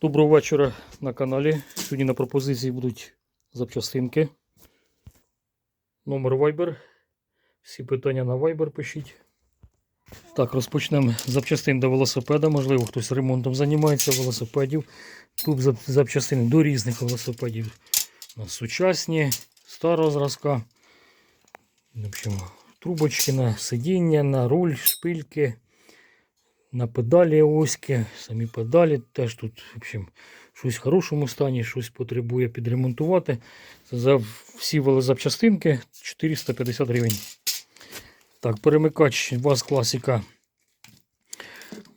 Доброго вечора на каналі. Сьогодні на пропозиції будуть запчастинки. Номер Viber. Всі питання на Viber пишіть. Так, розпочнемо запчастин до велосипеда. Можливо, хтось ремонтом займається велосипедів. Тут зап- запчастини до різних велосипедів. У нас сучасні, старого зразка. В общем, трубочки на сидіння, на руль, шпильки на педалі оськи, самі педалі теж тут в общем, щось в хорошому стані, щось потребує підремонтувати. За всі велозапчастинки 450 гривень. Так, перемикач ВАЗ класика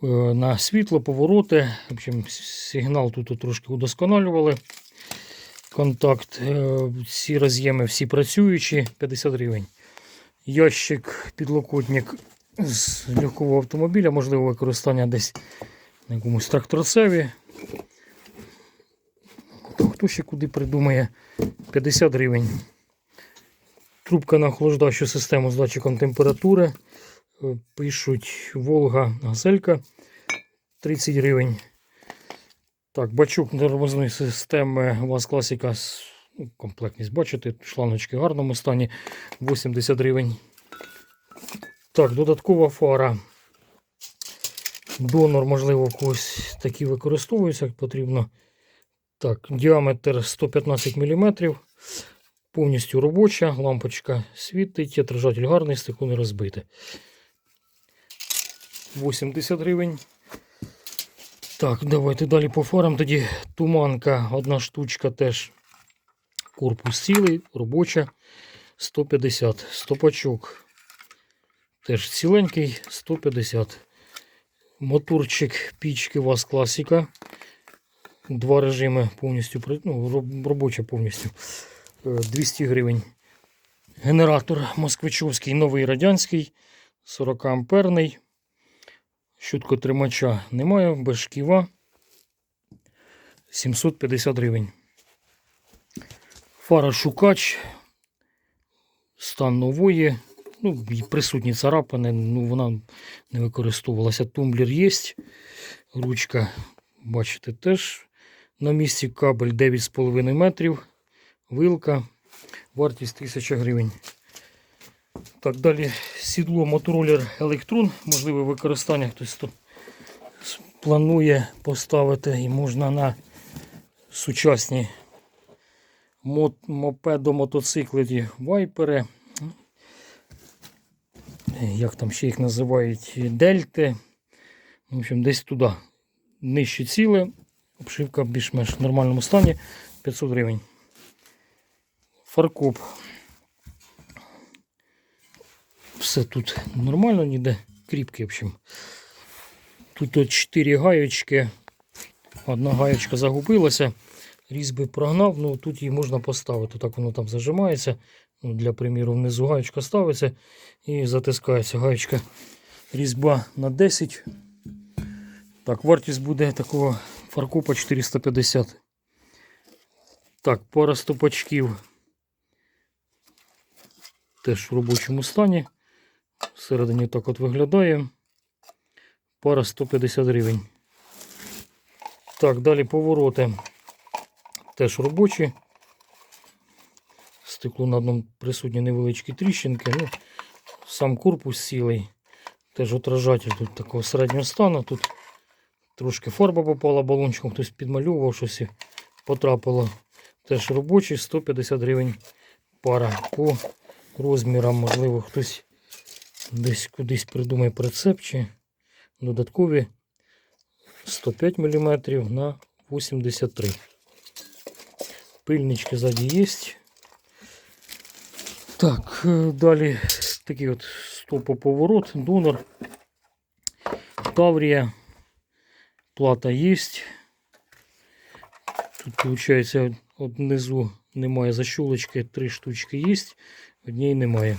е, на світло, повороти. В общем, сигнал тут трошки удосконалювали. Контакт, е, всі роз'єми, всі працюючі, 50 гривень. Ящик, підлокотник з легкового автомобіля, можливо, використання десь на якомусь тракторцеві. Хто, ще куди придумає 50 гривень. Трубка на охлаждаючу систему з датчиком температури. Е, Пишуть Волга газелька 30 гривень. Так, бачок тормозної системи ВАЗ Класіка. Ну, комплектність бачите, шлангочки в гарному стані 80 гривень. Так, додаткова фара. Донор, можливо, когось такі використовується, як потрібно. Так, діаметр 115 мм. Повністю робоча, лампочка світить, отражатель гарний, стекло не розбите. 80 гривень. Так, давайте далі по фарам. Тоді туманка, одна штучка теж. Корпус цілий, робоча. 150. Стопачок. Теж ціленький 150. Моторчик пічки ВАЗ класика. Два режими повністю ну, робоча повністю. Е, 200 гривень. Генератор москвичовський, новий радянський, 40 амперний. Щуткотримача немає, без шківа. 750 гривень. Фара шукач. Стан нової. Ну, присутні царапини, ну вона не використовувалася. Тумблер є. Ручка, бачите, теж на місці кабель 9,5 метрів. Вилка. Вартість 1000 гривень. Так, далі сідло мотороллер Електрон. Можливе використання хтось тут планує поставити і можна на сучасні мопедо мотоцикли, вайпери як там ще їх називають, дельти. В общем, десь туди. Нижче ціле, обшивка більш-менш в нормальному стані 500 гривень. Фаркоп. Все тут нормально, ніде кріпки, в общем. Тут от 4 гаєчки. Одна гаєчка загубилася. Різьби прогнав, ну тут її можна поставити. Так воно там зажимається. Ну, Для приміру, внизу гаєчка ставиться і затискається гаєчка. Різьба на 10. Так, вартість буде такого фаркопа 450. Так, пара стопачків. Теж в робочому стані. Всередині так от виглядає. Пара 150 гривень. Так, далі повороти. Теж робочі. Стекло на одному присутні невеличкі тріщинки. Ну, сам корпус цілий. Теж отражатель тут такого середнього стану. Тут трошки фарба попала балончиком, хтось підмальовував щось потрапило. Теж робочий, 150 гривень пара. По розмірам, можливо, хтось десь кудись придумає прицеп чи додаткові 105 мм на 83 Пильнички ззаді є. Так, е, далі такий от стопоповорот, донор, Таврія, плата є. Тут, виходить, внизу немає защолочки, три штучки є, однієї немає.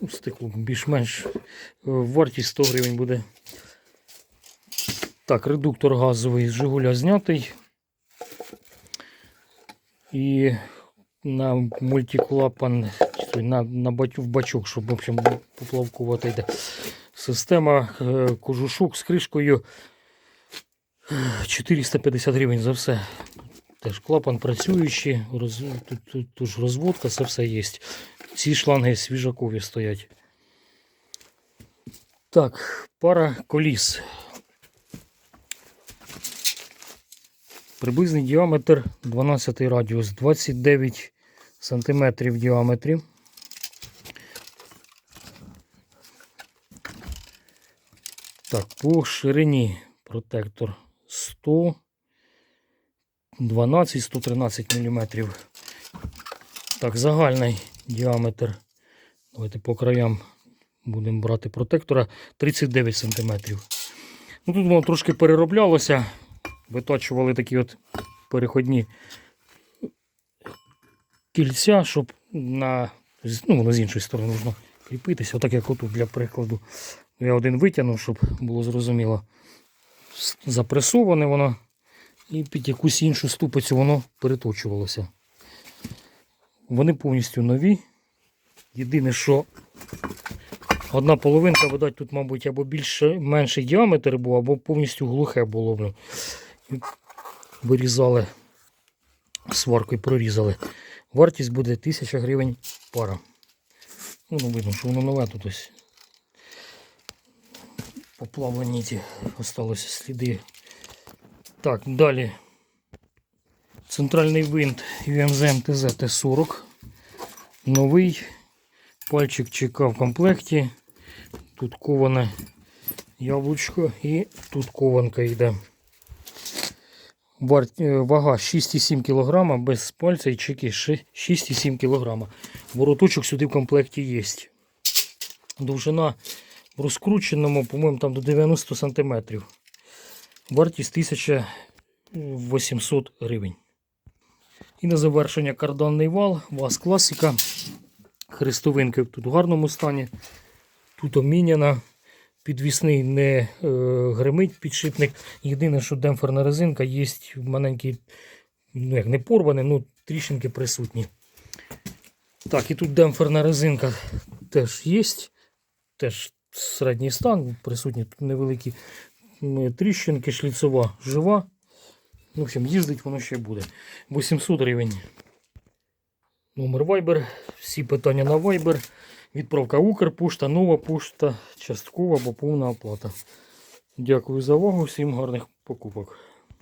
Ну, Стекло більш-менш е, вартість 100 гривень буде. Так, редуктор газовий з Жигуля знятий. І на мультиклапан, на, на батю, в бачок, щоб в общем, поплавкувати йде. Система е, кожушок з кришкою 450 гривень за все. Теж клапан працюючий, роз... тут, тут, тут ж розводка, це все є. Ці шланги свіжакові стоять. Так, пара коліс. Приблизний діаметр 12 радіус, 29 см в діаметрі. Так, по ширині протектор 112-113 мм. Так, загальний діаметр. Давайте по краям будемо брати протектора 39 см. Ну, тут воно трошки перероблялося. Витачували такі от переходні кільця, щоб на, ну, воно з іншої сторони можна кріпитися. Отак як отут для прикладу. Я один витягнув, щоб було зрозуміло. Запресоване воно. І під якусь іншу ступицю воно переточувалося. Вони повністю нові. Єдине, що одна половинка, видать, тут, мабуть, або більше, менший діаметр був, або повністю глухе було. Вирізали сваркою прорізали. Вартість буде 1000 гривень пара. Ну, видно, що воно нове тут ось. Поплавлені ці осталися сліди. Так, далі. Центральний винт UMZ MTZ T40. Новий. Пальчик ЧК в комплекті. Тут коване яблучко і тут кованка йде. Е, Вага 6,7 кг, без пальця і чеки 6,7 кг. Вороточок сюди в комплекті є. Довжина в розкрученому, по-моєму, там до 90 см. Вартість 1800 гривень. І на завершення карданний вал, ВАЗ класика. Хрестовинки тут в гарному стані. Тут оміняна. Підвісний не е, гримить підшипник. Єдине, що демпферна резинка є маленькі, ну як не порвані, ну тріщинки присутні. Так, і тут демпферна резинка теж є. Теж середній стан, присутні тут невеликі тріщинки, шліцова жива. В общем, їздить воно ще буде. 800 гривень. Номер Viber. Всі питання на Viber. Відправка Укрпошта, нова пошта, часткова або повна оплата. Дякую за увагу, всім гарних покупок.